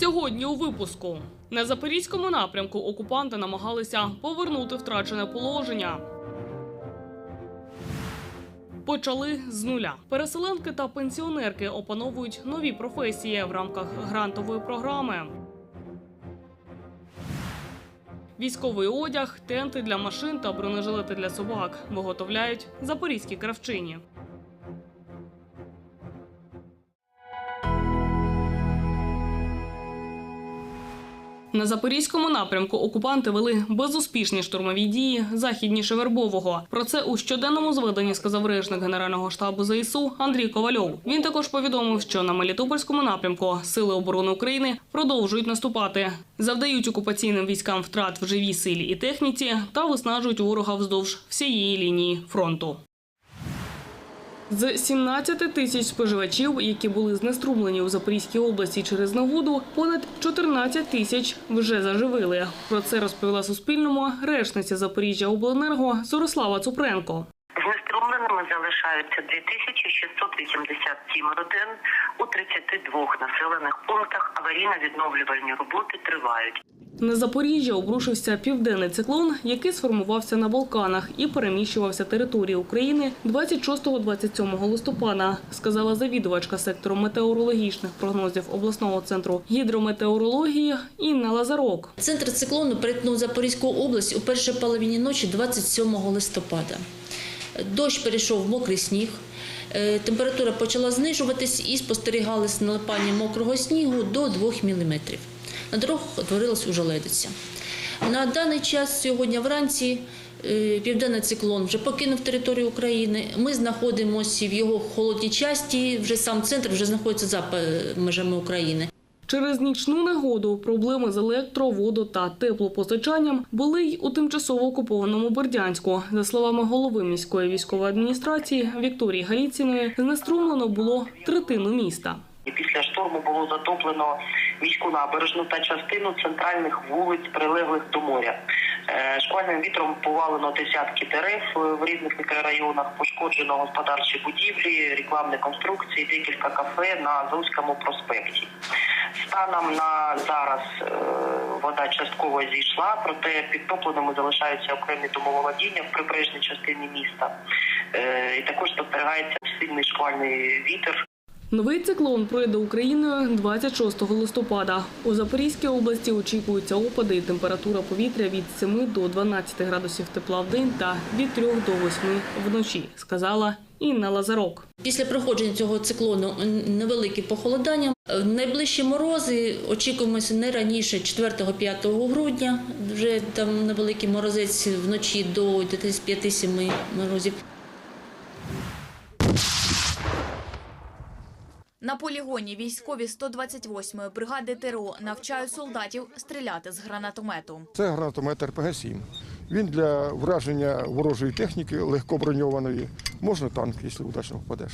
Сьогодні у випуску на запорізькому напрямку окупанти намагалися повернути втрачене положення. Почали з нуля. Переселенки та пенсіонерки опановують нові професії в рамках грантової програми. Військовий одяг, тенти для машин та бронежилети для собак виготовляють запорізькі кравчині. На запорізькому напрямку окупанти вели безуспішні штурмові дії західніше Вербового. Про це у щоденному зведенні сказав речник Генерального штабу ЗСУ Андрій Ковальов. Він також повідомив, що на Мелітопольському напрямку Сили оборони України продовжують наступати, завдають окупаційним військам втрат в живій силі і техніці та виснажують ворога вздовж всієї лінії фронту. З 17 тисяч споживачів, які були знеструмлені у Запорізькій області через негоду, понад 14 тисяч вже заживили. Про це розповіла Суспільному речниця Запоріжжя обленерго Сорослава Цупренко. Знеструмленими залишаються 2687 родин у 32 населених пунктах. Аварійно-відновлювальні роботи тривають. На Запоріжжя обрушився південний циклон, який сформувався на Балканах і переміщувався територією України 26-27 листопада, сказала завідувачка сектору метеорологічних прогнозів обласного центру гідрометеорології Інна Лазарок. Центр циклону перетнув Запорізьку область у першій половині ночі 27 листопада. Дощ перейшов в мокрий сніг. Е, Температура почала знижуватись і спостерігалось налипання мокрого снігу до 2 мм. На дорогах утворилась ужеледиця. На даний час сьогодні вранці е, південний циклон вже покинув територію України. Ми знаходимося в його холодній часті. Вже сам центр вже знаходиться за е, межами України. Через нічну негоду проблеми з електро, водо та теплопостачанням були й у тимчасово окупованому Бердянську. За словами голови міської військової адміністрації Вікторії Галіціної, знеструмлено було третину міста. Після шторму було затоплено міську набережну та частину центральних вулиць, прилеглих до моря. Е, Шквальним вітром повалено десятки дерев е, в різних мікрорайонах, пошкоджено господарчі будівлі, рекламні конструкції, декілька кафе на Азовському проспекті. Станом на зараз е, вода частково зійшла, проте підтопленими залишаються окремі домоволодіння в прибережній частині міста. І також спостерігається сильний шквальний вітер. Новий циклон пройде Україною 26 листопада. У Запорізькій області очікуються опади. Температура повітря від 7 до 12 градусів тепла в день та від 3 до 8 вночі, сказала Інна Лазарок. Після проходження цього циклону невеликі похолодання. Найближчі морози очікуємося не раніше 4-5 грудня. Вже там невеликий морозець вночі до десь 5-7 морозів. На полігоні військові 128-ї бригади ТРО навчають солдатів стріляти з гранатомету. Це гранатомет РПГ-7. Він для враження ворожої техніки легкоброньованої. Можна танк, якщо удачно попадеш.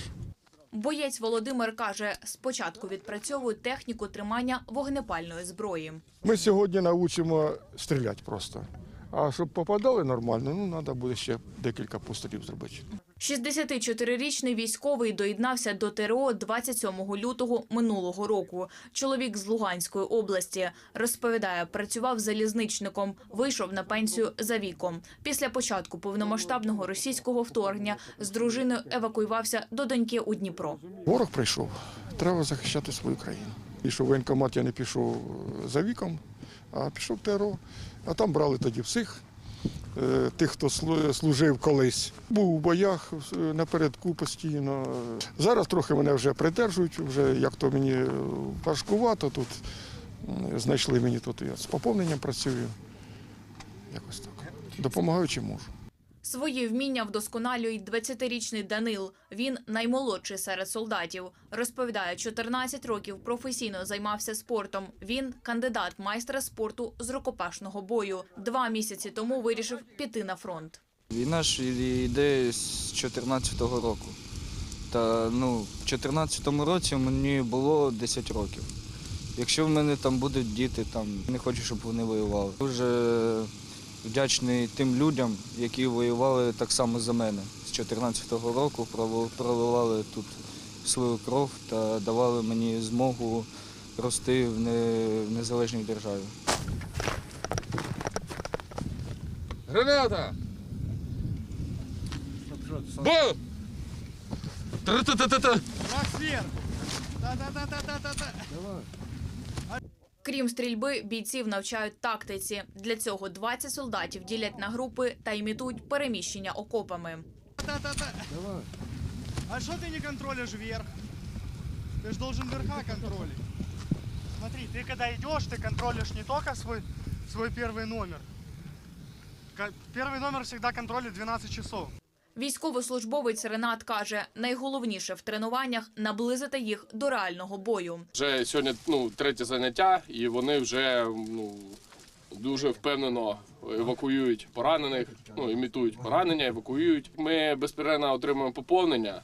Боєць Володимир каже, спочатку відпрацьовують техніку тримання вогнепальної зброї. Ми сьогодні навчимо стріляти просто. А щоб попадали нормально, ну треба буде ще декілька пострілів зробити. 64-річний військовий доєднався до ТРО 27 лютого минулого року. Чоловік з Луганської області розповідає, працював залізничником, вийшов на пенсію за віком. Після початку повномасштабного російського вторгнення з дружиною евакуювався до доньки у Дніпро. Ворог прийшов, треба захищати свою країну. Пішов в воєнкомат, я не пішов за віком, а пішов в ТРО. А там брали тоді всіх, тих, хто служив колись. Був у боях е, напередку постійно. Зараз трохи мене вже придержують, вже як то мені е, важкувато тут. Знайшли мені тут, я з поповненням працюю. Якось так. Допомагаю чи можу. Свої вміння вдосконалює 20-річний Данил. Він наймолодший серед солдатів. Розповідає, 14 років професійно займався спортом. Він кандидат майстра спорту з рукопашного бою. Два місяці тому вирішив піти на фронт. Війна ж йде з 14-го року. Та ну, в 14-му році мені було 10 років. Якщо в мене там будуть діти, там не хочу, щоб вони воювали. Дуже вдячний тим людям, які воювали так само за мене. З 14-го року проливали тут свою кров та давали мені змогу рости в, незалежній державі. Граната! Бо! Тра-та-та-та-та! Крім стрільби, бійців навчають тактиці. Для цього 20 солдатів ділять на групи та імітують переміщення окопами. А что ты не контролишь вверх? Ты же должен верха контролить. Смотри, ты когда идешь, ты контролишь не только свой, свой первый номер. Ка- Первый номер всегда контролит 12 часов. Військовослужбовець Ренат каже, найголовніше в тренуваннях наблизити їх до реального бою. Вже сьогодні ну, третє заняття, і вони вже ну, дуже впевнено евакуюють поранених, ну, імітують поранення, евакуюють. Ми безперервно отримуємо поповнення,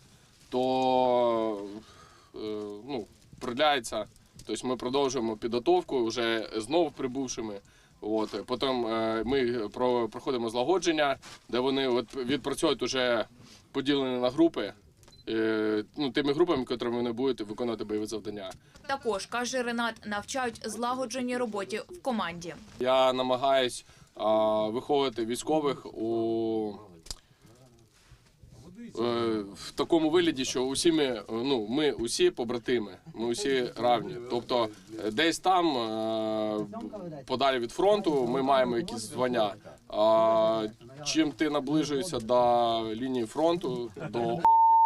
то е, ну, приляється. Тобто ми продовжуємо підготовку вже знов прибувшими. От, потім е, ми про, проходимо злагодження, де вони от, відпрацьовують уже поділені на групи. е, Ну, тими групами, котрими вони будуть виконувати бойові завдання. Також каже Ренат, навчають злагодженій роботі в команді. Я намагаюсь а, виховувати військових у в такому вигляді, що усі ми, ну, ми усі побратими, ми усі равні. Тобто е, десь там, е, подалі від фронту, ми маємо якісь звання. А чим ти наближуєшся до лінії фронту, до орків,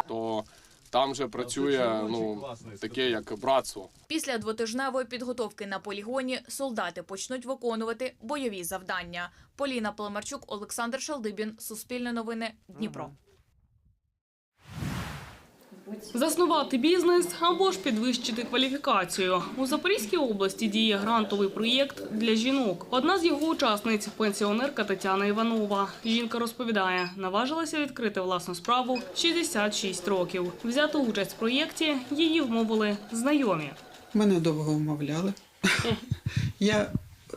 то там вже працює ну, таке як братство. Після двотижневої підготовки на полігоні солдати почнуть виконувати бойові завдання. Поліна Паламарчук, Олександр Шалдибін, Суспільне новини, Дніпро. Заснувати бізнес або ж підвищити кваліфікацію. У Запорізькій області діє грантовий проєкт для жінок. Одна з його учасниць – пенсіонерка Тетяна Іванова. Жінка розповідає, наважилася відкрити власну справу 66 років. Взяти участь в проєкті її вмовили знайомі. Мене довго вмовляли. Я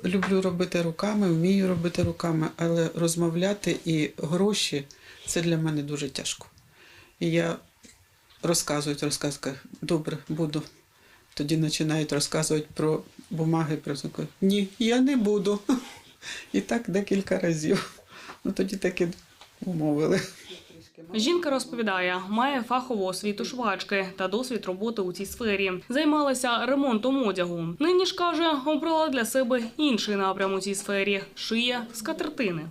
люблю робити руками, вмію робити руками, але розмовляти і гроші це для мене дуже тяжко. І я розказують, розказую, добре, буду. Тоді починають розказувати про бумаги, про таке. Ні, я не буду. І так декілька разів. Ну тоді таки умовили. Жінка розповідає, має фахову освіту швачки та досвід роботи у цій сфері. Займалася ремонтом одягу. Нині ж каже, обрала для себе інший напрям у цій сфері шиє скатертини.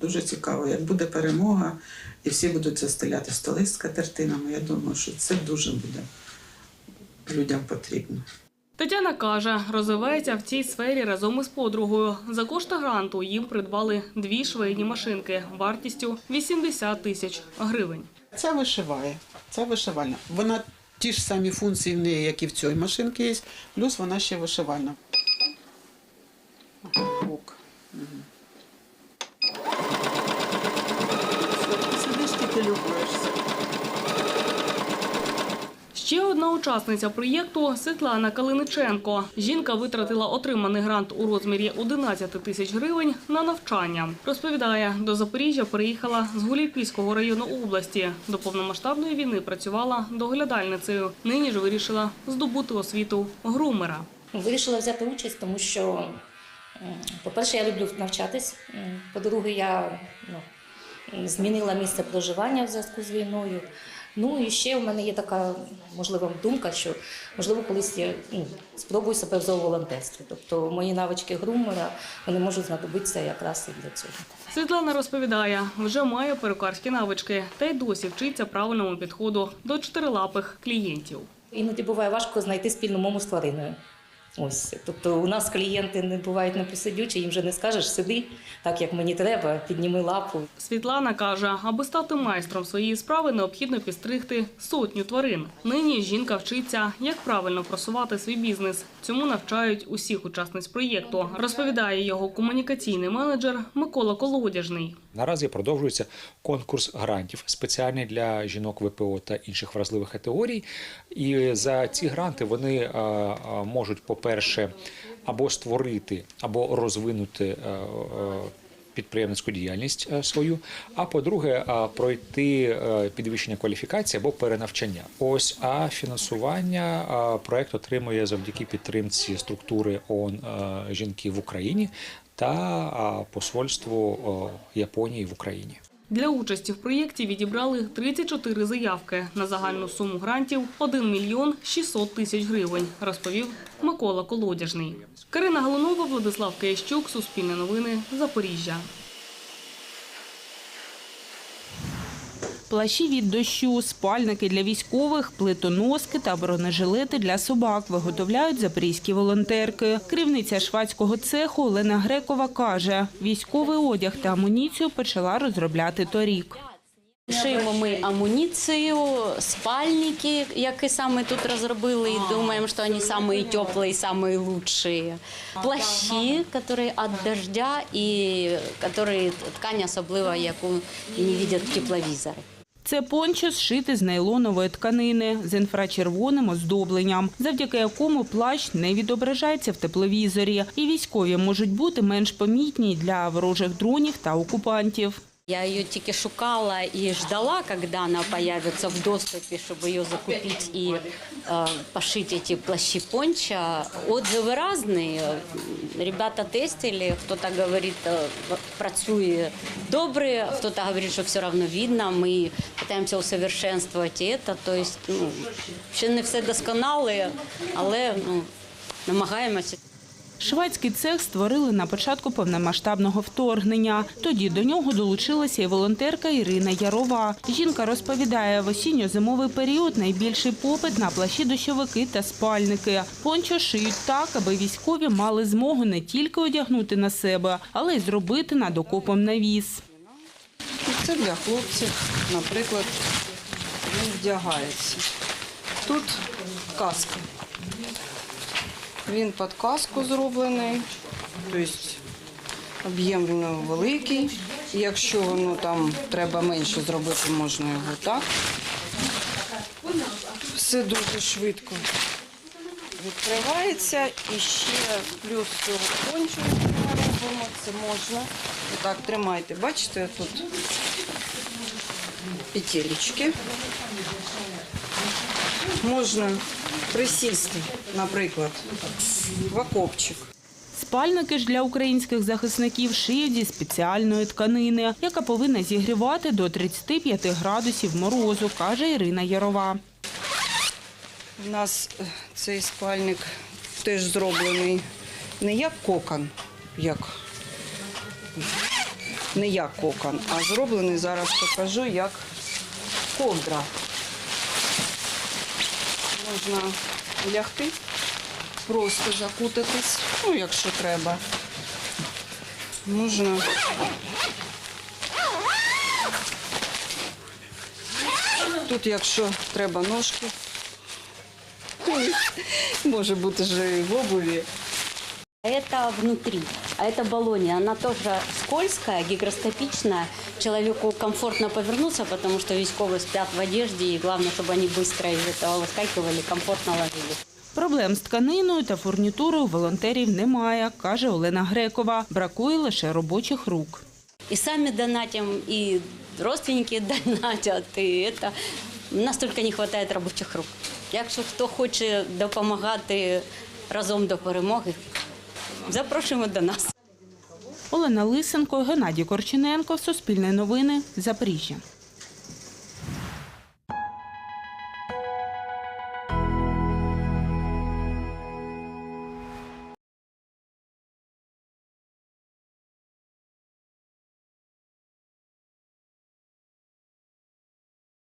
Дуже цікаво, як буде перемога, і всі будуть застеляти столи з катертинами. Я думаю, що це дуже буде людям потрібно. Тетяна каже, розвивається в цій сфері разом із подругою. За кошти гранту їм придбали дві швейні машинки вартістю 80 тисяч гривень. Це вишиває, це вишивальна. Вона ті ж самі функції в неї, як і в цій машинці є, плюс вона ще вишивальна. Учасниця проєкту Світлана Калиниченко. Жінка витратила отриманий грант у розмірі 11 тисяч гривень на навчання. Розповідає, до Запоріжжя переїхала з Гулівпільського району області. До повномасштабної війни працювала доглядальницею. Нині ж вирішила здобути освіту грумера. Вирішила взяти участь, тому що, по-перше, я люблю навчатись. По-друге, я ну, змінила місце проживання в зв'язку з війною. Ну і ще в мене є така можлива думка, що можливо колись я ну, спробую себе в зооволонтерстві. Тобто мої навички грумера вони можуть знадобитися якраз і для цього. Світлана розповідає, вже має перукарські навички та й досі вчиться правильному підходу до чотирилапих клієнтів. Іноді буває важко знайти спільну мову з твариною. Ось, тобто у нас клієнти не бувають непосидючі, їм вже не скажеш, сиди так, як мені треба, підніми лапу. Світлана каже, аби стати майстром своєї справи, необхідно підстригти сотню тварин. Нині жінка вчиться, як правильно просувати свій бізнес. Цьому навчають усіх учасниць проєкту. Розповідає його комунікаційний менеджер Микола Колодяжний. Наразі продовжується конкурс грантів спеціальний для жінок ВПО та інших вразливих категорій. І за ці гранти вони е, е, можуть, по-перше, або створити, або розвинути е, підприємницьку діяльність е, свою. А по-друге, пройти е, підвищення кваліфікації або перенавчання. Ось а фінансування проект отримує завдяки підтримці структури ООН е, жінки в Україні та посольству Японії в Україні. Для участі в проєкті відібрали 34 заявки на загальну суму грантів 1 мільйон 600 тисяч гривень, розповів Микола Колодяжний. Карина Галунова, Владислав Киящук, Суспільне новини, Запоріжжя. Плащі від дощу, спальники для військових, плитоноски та бронежилети для собак виготовляють запорізькі волонтерки. Керівниця швадського цеху Олена Грекова каже, військовий одяг та амуніцію почала розробляти торік. Шиємо ми амуніцію, спальники, які саме тут розробили. І думаємо, що вони самі теплі, самі лучші. Плащі, які від дождя і які ткань особлива, яку не бачать в. Це пончо зшити з нейлонової тканини з інфрачервоним оздобленням, завдяки якому плащ не відображається в тепловізорі, і військові можуть бути менш помітні для ворожих дронів та окупантів. Я ее тільки шукала і ждала, когда она появится в доступе, чтобы ее закупить и э, пошить эти плащи понча. Отзывы разные. Ребята тестили, кто-то говорит, э, працює добре, кто-то говорит, что все равно видно. Мы пытаемся усовершенствовать и это. То есть, ну, ще не все досконале, але ну, намагаємося. Шведський цех створили на початку повномасштабного вторгнення. Тоді до нього долучилася і волонтерка Ірина Ярова. Жінка розповідає, в осінньо-зимовий період найбільший попит на плащі дощовики та спальники. Пончо шиють так, аби військові мали змогу не тільки одягнути на себе, але й зробити над окопом навіс. Це для хлопців, наприклад, він вдягається. Тут каска. Він під каску зроблений, тобто об'єм великий. Якщо ну, там треба менше зробити, можна його так. Все дуже швидко відкривається і ще плюс цього кончу робимо. Це можна. Отак тримайте. Бачите, тут петелечки. Можна присісти, наприклад, в окопчик. Спальники ж для українських захисників шиють зі спеціальної тканини, яка повинна зігрівати до 35 градусів морозу, каже Ірина Ярова. У нас е, цей спальник теж зроблений не як кокон, як не як кокон, а зроблений зараз покажу як ковдра. Можна лягти, просто закутатись, ну якщо треба. Можна тут, якщо треба ножки, може бути ж в обуві. Это внутри, а это баллония. Она тоже скользкая, гигроскопичная. Человеку комфортно повернуться, потому что військовые спят в одежде, и главное, чтобы они быстро из этого выскакивали, комфортно ложились. Проблем з тканиною та фурнітурою волонтерів немає, каже Олена Грекова. Бракує лише робочих рук. И сами донатим, и родственники донатят, и это. У нас только не хватает робочих рук. Якщо хто хоче допомагати разом до перемоги, запрошуємо до нас. Олена Лисенко, Геннадій Корчененко, Суспільне новини, Запоріжжя.